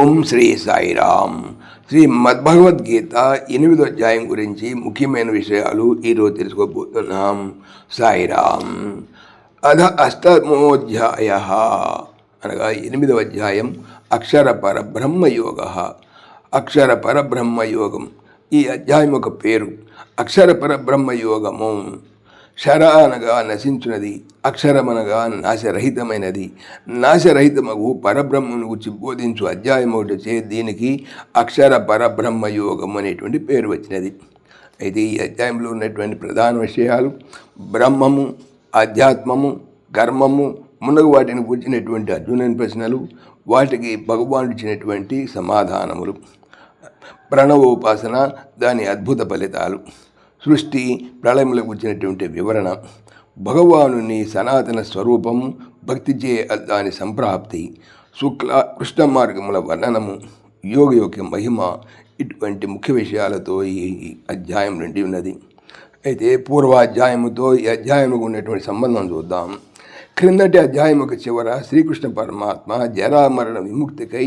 ఓం శ్రీ సాయిరామ్. శ్రీ మద్భగవద్గీత ఎనిమిదో అధ్యాయం గురించి ముఖ్యమైన విషయాలు ఈరోజు తెలుసుకోబోతున్నాం. సాయిరామ్. అధ అష్టమోధ్యాయ. అనగా ఎనిమిదవ అధ్యాయం. అక్షర పరబ్రహ్మయోగ అక్షర పరబ్రహ్మయోగం ఈ అధ్యాయం ఒక పేరు అక్షర పరబ్రహ్మయోగము శర అనగా నశించున్నది అక్షరమనగా నాశరహితమైనది. నాశరహితమగు పరబ్రహ్మను గురించి బోధించు అధ్యాయం ఒకటి చే దీనికి అక్షర పరబ్రహ్మ యోగం అనేటువంటి పేరు వచ్చినది. అయితే ఈ అధ్యాయంలో ఉన్నటువంటి ప్రధాన విషయాలు బ్రహ్మము ఆధ్యాత్మము కర్మము మునగు వాటిని కూర్చున్నటువంటి అర్జునని ప్రశ్నలు వాటికి భగవానుడు ఇచ్చినటువంటి సమాధానములు. ప్రణవోపాసన దాని అద్భుత ఫలితాలు. సృష్టి ప్రళయములకు వచ్చినటువంటి వివరణ భగవానుని సనాతన స్వరూపము భక్తిచే దాని సంప్రాప్తి శుక్ల కృష్ణ మార్గముల వర్ణనము యోగ యొక్క మహిమ ఇటువంటి ముఖ్య విషయాలతో ఈ అధ్యాయం నిండి ఉన్నది. అయితే పూర్వాధ్యాయముతో ఈ అధ్యాయముకు ఉన్నటువంటి సంబంధం చూద్దాం. క్రిందటి అధ్యాయముకు చివర శ్రీకృష్ణ పరమాత్మ జరామరణ విముక్తికై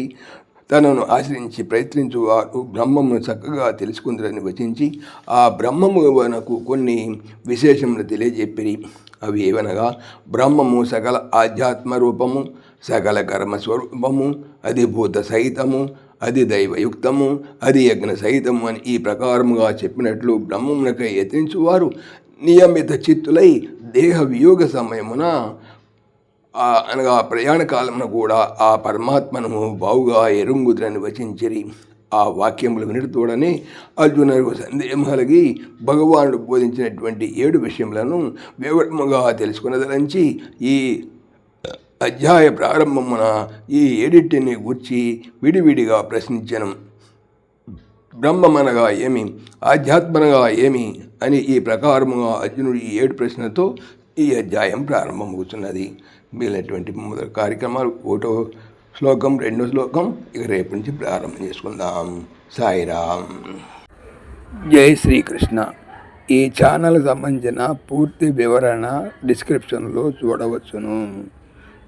తనను ఆశ్రయించి ప్రయత్నించువారు బ్రహ్మమును చక్కగా తెలుసుకుందరని వచించి ఆ బ్రహ్మము వనకు కొన్ని విశేషములు తెలియజెప్పిరి. అవి ఏవనగా బ్రహ్మము సకల ఆధ్యాత్మ రూపము సకల కర్మ స్వరూపము అధిభూత సహితము అది దైవయుక్తము అది యజ్ఞ సహితము అని ఈ ప్రకారముగా చెప్పినట్లు బ్రహ్మమునకై యత్నించువారు. నియమిత చిత్తులై దేహ వియోగ సమయమున అనగా ప్రయాణ కాలమున కూడా ఆ పరమాత్మను బావుగా ఎరుంగుదని వచించిరి. ఆ వాక్యములు వినటతోడనే అర్జునులకు సందేహం కలిగి భగవానుడు బోధించినటువంటి ఏడు విషయములను వివరముగా తెలుసుకున్నదలంచి ఈ అధ్యాయ ప్రారంభమున ఈ ఏడిటిని గుర్చి విడివిడిగా ప్రశ్నించను. బ్రహ్మమనగా ఏమి? ఆధ్యాత్మనగా ఏమి? అని ఈ ప్రకారముగా అర్జునుడు ఈ ఏడు ప్రశ్నతో ఈ అధ్యాయం ప్రారంభమవుతున్నది. మిగిలినటువంటి మొదటి కార్యక్రమాలు ఒకటో శ్లోకం రెండో శ్లోకం ఇక రేపు నుంచి ప్రారంభం చేసుకుందాం. సాయిరామ్. జై శ్రీకృష్ణ. ఈ ఛానల్ సంబంధించిన పూర్తి వివరణ డిస్క్రిప్షన్లో చూడవచ్చును.